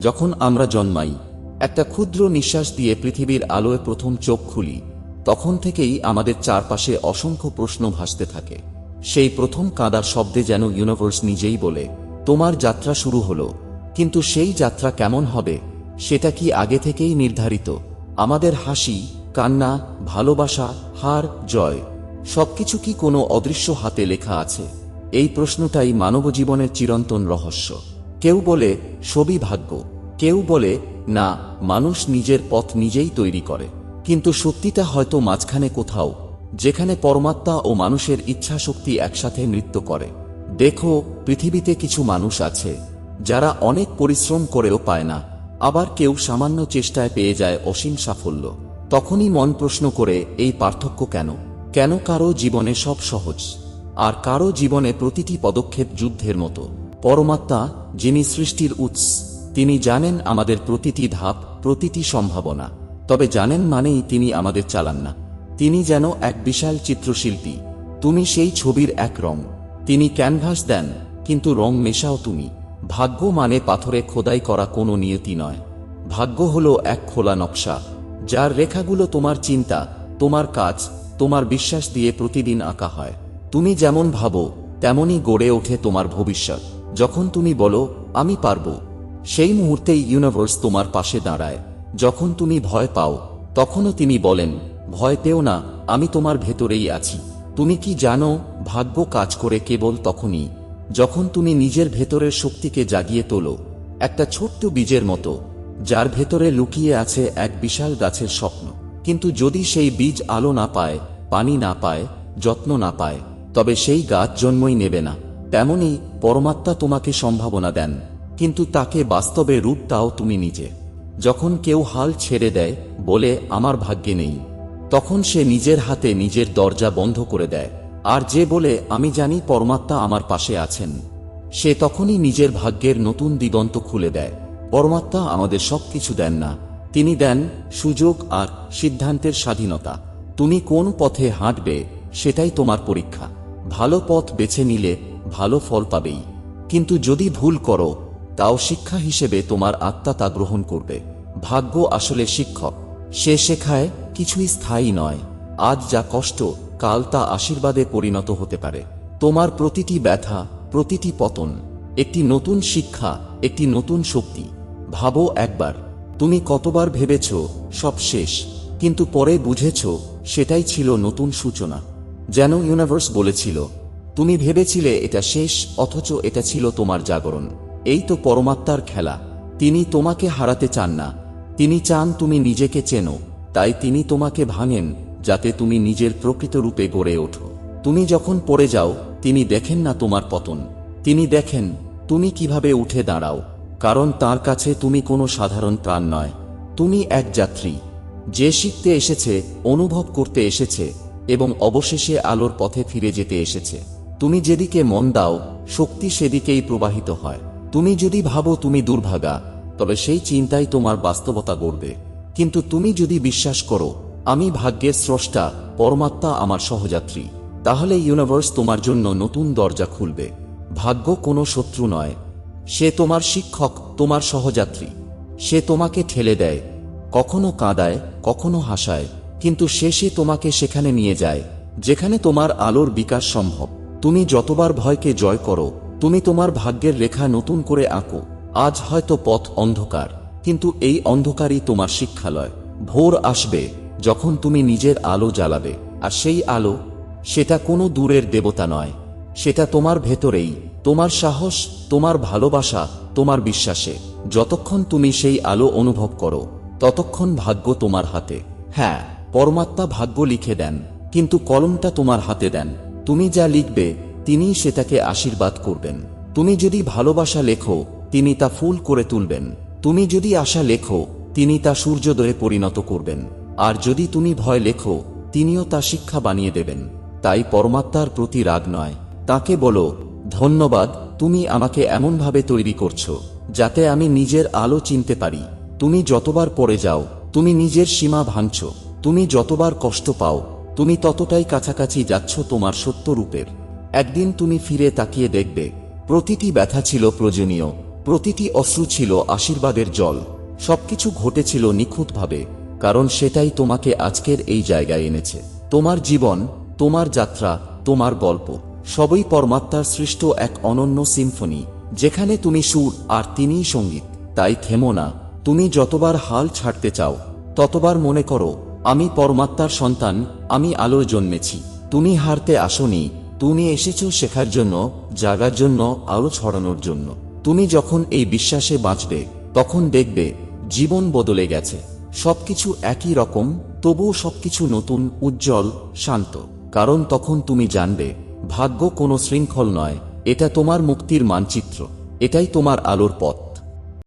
যখন আমরা জন্মাই, একটা ক্ষুদ্র নিঃশ্বাস দিয়ে পৃথিবীর আলোয় প্রথম চোখ খুলি, তখন থেকেই আমাদের চারপাশে অসংখ্য প্রশ্ন ভাসতে থাকে। সেই প্রথম কাঁদার শব্দে যেন ইউনিভার্স নিজেই বলে, তোমার যাত্রা শুরু হলো, কিন্তু সেই যাত্রা কেমন হবে, সেটা কি আগে থেকেই নির্ধারিত? আমাদের হাসি, কান্না, ভালোবাসা, হার, জয়, সবকিছু কি কোনো অদৃশ্য হাতে লেখা আছে? এই প্রশ্নটাই মানবজীবনের চিরন্তন রহস্য। কেউ বলে, সবই ভাগ্য। কেউ বলে, না, মানুষ নিজের পথ নিজেই তৈরি করে। কিন্তু সত্যিটা হয়তো মাঝখানে কোথাও, যেখানে পরমাত্মা ও মানুষের ইচ্ছা শক্তি একসাথে নৃত্য করে। দেখো, পৃথিবীতে কিছু মানুষ আছে, যারা অনেক পরিশ্রম করেও পায় না, আবার কেউ সামান্য চেষ্টায় পেয়ে যায় অসীম সাফল্য। তখনই মন প্রশ্ন করে, এই পার্থক্য কেন? কেন কারও জীবনে সব সহজ? আর কারও জীবনে প্রতিটি পদক্ষেপ যুদ্ধের মতো? পরমাত্মা, যিনি সৃষ্টির উৎস তিনি জানেন আমাদের প্রতিটি ধাপ, প্রতিটি সম্ভাবনা। তবে জানেন মানেই তিনি আমাদের চালান না। তিনি যেন এক বিশাল চিত্রশিল্পী। তুমি সেই ছবির এক রং। তিনি ক্যানভাস দেন, কিন্তু রং মেশাও তুমি। ভাগ্য মানে পাথরে খোদাই করা কোনো নিয়তি নয়। ভাগ্য হলো এক খোলা নকশা, যার রেখাগুলো তোমার চিন্তা, তোমার কাজ, তোমার বিশ্বাস দিয়ে প্রতিদিন আঁকা হয়। তুমি যেমন ভাবো, তেমনই গড়ে ওঠে তোমার ভবিষ্যৎ। যখন তুমি বলো, আমি পারব। সেই মুহূর্তেই ইউনিভার্স তোমার পাশে দাঁড়ায়। যখন তুমি ভয় পাও, তখনও তিনি বলেন, ভয় পেও না, আমি তোমার ভেতরেই আছি। তুমি কি জানো, ভাগ্য কাজ করে কেবল তখনই। যখন তুমি নিজের ভেতরের শক্তিকে জাগিয়ে তোলো, একটা ছোট্ট বীজের মতো, যার ভেতরে লুকিয়ে আছে এক বিশাল গাছের স্বপ্ন। কিন্তু যদি সেই বীজ আলো না পায়, পানি না পায়, যত্ন না পায়, তবে সেই গাছ জন্মই নেবে না। তেমনি পরমাত্মা তোমাকে সম্ভাবনা দেন। কিন্তু তাকে বাস্তবে রূপ দাও তুমি নিজে। যখন কেউ হাল ছেড়ে দেয়, বলে, আমার ভাগ্যে নেই। তখন সে নিজের হাতে নিজের দরজা বন্ধ করে দেয়। আর যে বলে, আমি জানি পরমাত্মা আমার পাশে আছেন, সে তখনই নিজের ভাগ্যের নতুন দিগন্ত খুলে দেয়। পরমাত্মা আমাদের সবকিছু দেন না। তিনি দেন সুযোগ আর সিদ্ধান্তের স্বাধীনতা। তুমি কোন পথে হাঁটবে, সেটাই তোমার পরীক্ষা। ভালো পথ বেছে নিলে ভালো ফল পাবেই। কিন্তু যদি ভুল করো তাও শিক্ষা হিসেবে তোমার আত্মা তা গ্রহণ করবে। ভাগ্য আসলে শিক্ষক। সে শেখায়, কিছুই স্থায়ী নয়। আজ যা কষ্ট, কাল তা আশীর্বাদে পরিণত হতে পারে। তোমার প্রতিটি ব্যথা, প্রতিটি পতন, একটি নতুন শিক্ষা, একটি নতুন শক্তি। ভাবো একবার, তুমি কতবার ভেবেছ, সব শেষ, কিন্তু পরে বুঝেছ, সেটাই ছিল নতুন সূচনা। যেন ইউনিভার্স বলেছিল, তুমি ভেবেছিলে এটা শেষ, অথচ এটা ছিল তোমার জাগরণ। এই তো পরমাত্মার খেলা। তিনি তোমাকে হারাতে চান না। তিনি চান তুমি নিজেকে চেনো। তাই তিনি তোমাকে ভাঙেন, যাতে তুমি নিজের প্রকৃত রূপে গড়ে ওঠো। তুমি যখন পড়ে যাও, তিনি দেখেন না তোমার পতন। তিনি দেখেন, তুমি কীভাবে উঠে দাঁড়াও। কারণ তার কাছে তুমি কোনো সাধারণ প্রাণ নয়। তুমি এক যাত্রী। যে শিখতে এসেছে, অনুভব করতে এসেছে, এবং অবশেষে আলোর পথে ফিরে যেতে এসেছে। তুমি যেদিকে মন দাও, শক্তি সেদিকেই প্রবাহিত হয়। তুমি যদি ভাবো তুমি দুর্ভাগা, তবে সেই চিন্তাই তোমার বাস্তবতা গড়বে। কিন্তু তুমি যদি বিশ্বাস করো, আমি ভাগ্যের স্রষ্টা, পরমাত্মা আমার সহযাত্রী, তাহলে ইউনিভার্স তোমার জন্য নতুন দরজা খুলবে। ভাগ্য কোনো শত্রু নয়। সে তোমার শিক্ষক, তোমার সহযাত্রী। সে তোমাকে ঠেলে দেয়, কখনো কাঁদায়, কখনো হাসায়, কিন্তু শেষে তোমাকে সেখানে নিয়ে যায়, যেখানে তোমার আলোর বিকাশ সম্ভব। তুমি যতবার ভয়কে জয় করো তুমি তোমার ভাগ্যের রেখা নতুন করে আঁকো। আজ হয়তো পথ অন্ধকার, কিন্তু এই অন্ধকারই তোমার শিক্ষালয়। ভোর আসবে, যখন তুমি নিজের আলো জ্বালাবে, আর সেই আলো, সেটা কোনো দূরের দেবতা নয়। সেটা তোমার ভেতরেই, তোমার সাহস, তোমার ভালোবাসা, তোমার বিশ্বাসে। যতক্ষণ তুমি সেই আলো অনুভব করো, ততক্ষণ ভাগ্য তোমার হাতে। হ্যাঁ পরমাত্মা ভাগ্য লিখে দেন, কিন্তু কলমটা তোমার হাতে দেন। তুমি যা লিখবে তিনিই সেটাকে আশীর্বাদ করবেন। তুমি যদি ভালোবাসা লেখো, তিনি তা ফুল করে তুলবেন। তুমি যদি আশা লেখো, তিনি তা সূর্যোদয়ে পরিণত করবেন। আর যদি তুমি ভয় লেখো, তিনিও তা শিক্ষা বানিয়ে দেবেন। তাই পরমাত্মার প্রতি রাগ নয়। তাকে বলো, ধন্যবাদ, তুমি আমাকে এমনভাবে তৈরি করছ, যাতে আমি নিজের আলো চিনতে পারি। তুমি যতবার পড়ে যাও, তুমি নিজের সীমা ভাঙছ। তুমি যতবার কষ্ট পাও, তুমি ততটাই কাছাকাছি যাচ্ছ তোমার সত্য রূপের একদিন তুমি ফিরে তাকিয়ে দেখবে, প্রতিটি ব্যথা ছিল প্রয়োজনীয়, প্রতিটি অশ্রু ছিল আশীর্বাদের জল, সবকিছু ঘটেছিল নিখুঁতভাবে, কারণ সেটাই তোমাকে আজকের এই জায়গায় এনেছে। তোমার জীবন, তোমার যাত্রা, তোমার গল্প, সবই পরমাত্মার সৃষ্ট এক অনন্য সিম্ফনি, যেখানে তুমি সুর আর তিনিই সংগীত। তাই থেমো না, তুমি যতবার হাল ছাড়তে চাও, ততবার মনে করো, আমি পরমাত্মার সন্তান, আমি আলোর জন্মেছি। তুমি হারতে আসনি তুমি এসেছ শেখার জন্য, জাগার জন্য, আলো ছড়ানোর জন্য। তুমি যখন এই বিশ্বাসে বাঁচবে, তখন দেখবে, জীবন বদলে গেছে। সবকিছু একই রকম, তবুও সবকিছু নতুন, উজ্জ্বল, শান্ত। কারণ তখন তুমি জানবে, ভাগ্য কোনো শৃঙ্খল নয়, এটা তোমার মুক্তির মানচিত্র। এটাই তোমার আলোর পথ।